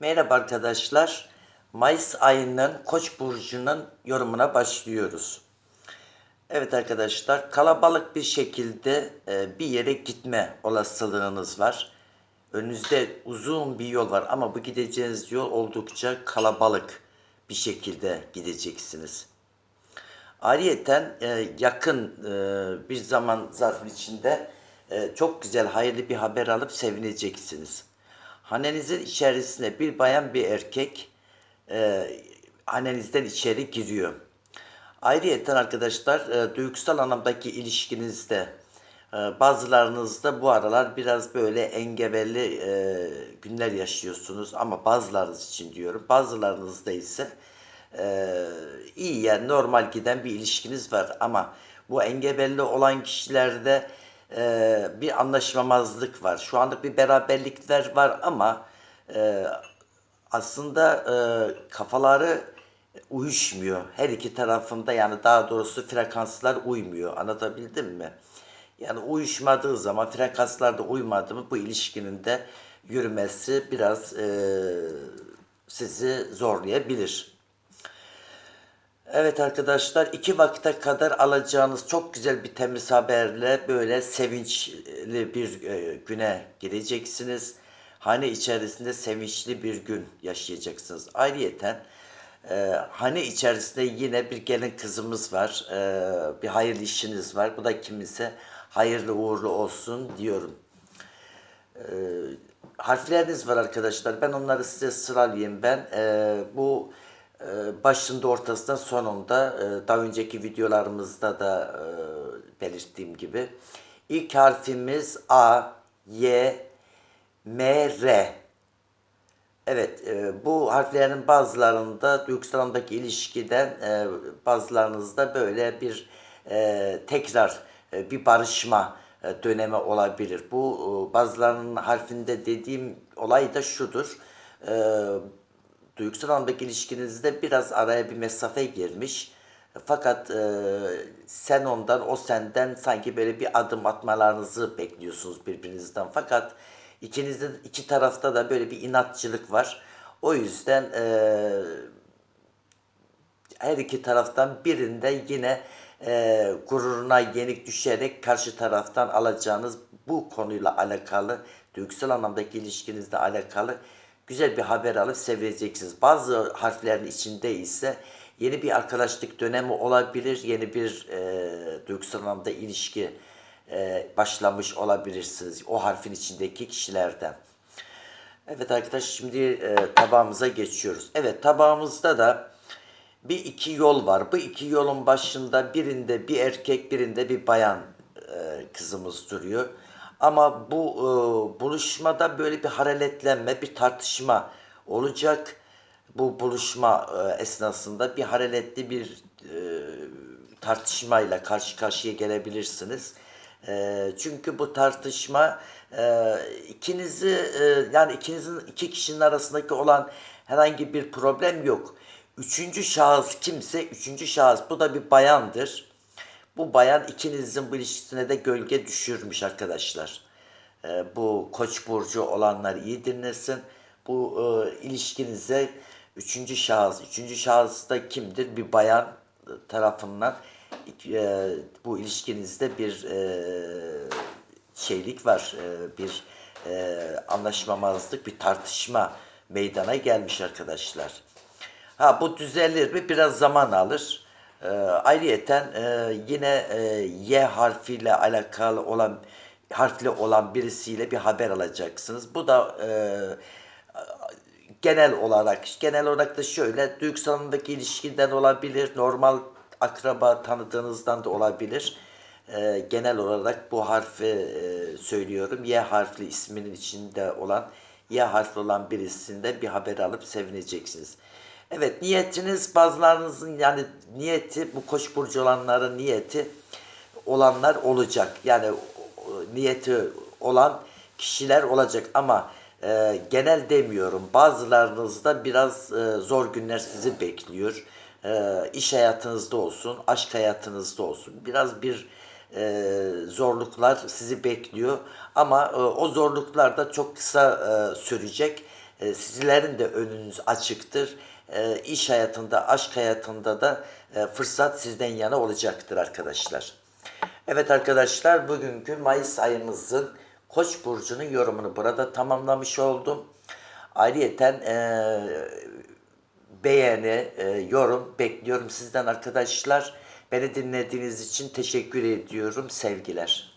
Merhaba arkadaşlar. Mayıs ayının Koç burcunun yorumuna başlıyoruz. Evet arkadaşlar, kalabalık bir şekilde e, bir yere gitme olasılığınız var. Önünüzde uzun bir yol var ama bu gideceğiniz yol oldukça kalabalık bir şekilde gideceksiniz. Ayrıyeten e, yakın e, bir zaman zarfı içinde çok güzel, hayırlı bir haber alıp sevineceksiniz. Hanenizin içerisine bir bayan bir erkek e, hanenizden içeri giriyor. Ayrıyeten arkadaşlar e, duygusal anlamdaki ilişkinizde e, bazılarınızda bu aralar biraz böyle engebeli e, günler yaşıyorsunuz ama bazılarınız için diyorum bazılarınızda ise e, iyi yani normal giden bir ilişkiniz var ama bu engebeli olan kişilerde e, bir anlaşmamazlık var. Şu anlık bir beraberlikler var ama e, aslında e, kafaları uyuşmuyor. Her iki tarafında yani daha doğrusu frekanslar uymuyor. Anlatabildim mi? Yani uyuşmadığı zaman frekanslar da uymadı mı bu ilişkinin de yürümesi biraz e, sizi zorlayabilir. Evet arkadaşlar iki vakte kadar alacağınız çok güzel bir temiz haberle böyle sevinçli bir e, güne gireceksiniz. Hane içerisinde sevinçli bir gün yaşayacaksınız. Ayrıyeten e, hane içerisinde yine bir gelin kızımız var. E, bir hayırlı işiniz var. Bu da kimse hayırlı uğurlu olsun diyorum. E, harfleriniz var arkadaşlar. Ben onları size sıralayayım. Ben e, bu e, başında ortasında sonunda e, daha önceki videolarımızda da e, belirttiğim gibi ilk harfimiz A, Y, M, R. Evet, e, bu harflerin bazılarında duygusal ilişkiden bazılarınızda böyle bir tekrar bir barışma e, dönemi olabilir. Bu bazılarının harfinde dediğim olay da şudur. Duygusal anlamdaki ilişkinizde biraz araya bir mesafe girmiş. Fakat e, sen ondan, o senden sanki böyle bir adım atmalarınızı bekliyorsunuz birbirinizden. Fakat ikinizde, iki tarafta da böyle bir inatçılık var. O yüzden e, her iki taraftan birinde yine e, gururuna yenik düşerek karşı taraftan alacağınız bu konuyla alakalı, duygusal anlamdaki ilişkinizle alakalı güzel bir haber alıp sevineceksiniz. Bazı harflerin içinde ise yeni bir arkadaşlık dönemi olabilir, yeni bir e, duygusal anlamda ilişki e, başlamış olabilirsiniz o harfin içindeki kişilerden. Evet arkadaşlar şimdi e, tabağımıza geçiyoruz. Evet tabağımızda da bir iki yol var. Bu iki yolun başında birinde bir erkek birinde bir bayan e, kızımız duruyor. Ama bu e, buluşmada böyle bir hararetlenme, bir tartışma olacak. Bu buluşma e, esnasında bir hararetli bir e, tartışmayla karşı karşıya gelebilirsiniz. E, çünkü bu tartışma e, ikinizi e, yani ikinizin iki kişinin arasındaki olan herhangi bir problem yok. Üçüncü şahıs kimse, üçüncü şahıs bu da bir bayandır. Bu bayan ikinizin bu ilişkisine de gölge düşürmüş arkadaşlar. Ee, bu koç burcu olanlar iyi dinlesin. Bu e, ilişkinize üçüncü şahıs, üçüncü şahıs da kimdir? Bir bayan tarafından e, bu ilişkinizde bir e, şeylik var, e, bir e, anlaşmamazlık, bir tartışma meydana gelmiş arkadaşlar. Ha bu düzelir mi? Biraz zaman alır. E, ayrıyeten e, yine e, Y harfiyle alakalı olan harfli olan birisiyle bir haber alacaksınız. Bu da e, genel olarak genel olarak da şöyle duygusalındaki ilişkiden olabilir, normal akraba tanıdığınızdan da olabilir. E, genel olarak bu harfi e, söylüyorum. Y harfli isminin içinde olan Y harfli olan birisinde bir haber alıp sevineceksiniz. Evet niyetiniz bazılarınızın yani niyeti bu koç burcu olanların niyeti olanlar olacak. Yani niyeti olan kişiler olacak ama e, genel demiyorum. Bazılarınızda biraz e, zor günler sizi bekliyor. E, iş hayatınızda olsun, aşk hayatınızda olsun. Biraz bir e, zorluklar sizi bekliyor. Ama e, o zorluklar da çok kısa e, sürecek E, sizlerin de önünüz açıktır. E, iş hayatında, aşk hayatında da e, fırsat sizden yana olacaktır arkadaşlar. Evet arkadaşlar bugünkü Mayıs ayımızın Koç burcunun yorumunu burada tamamlamış oldum. Ayrıyeten eee beğeni, e, yorum bekliyorum sizden arkadaşlar. Beni dinlediğiniz için teşekkür ediyorum. Sevgiler.